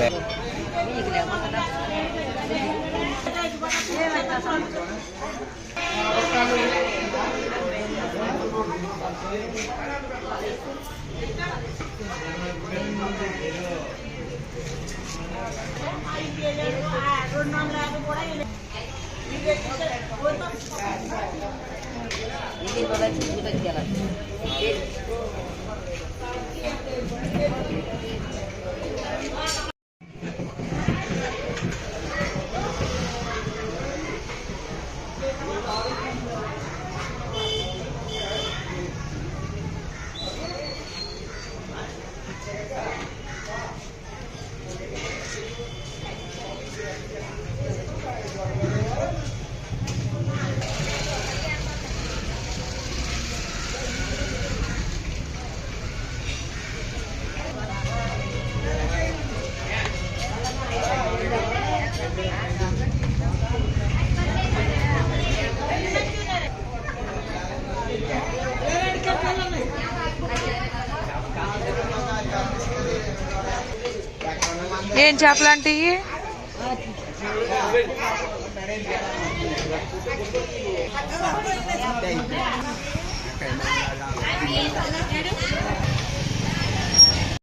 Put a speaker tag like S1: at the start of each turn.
S1: ఇది
S2: కూడా చూసి పెట్టాలి ఏం చేపలంటే Thank you.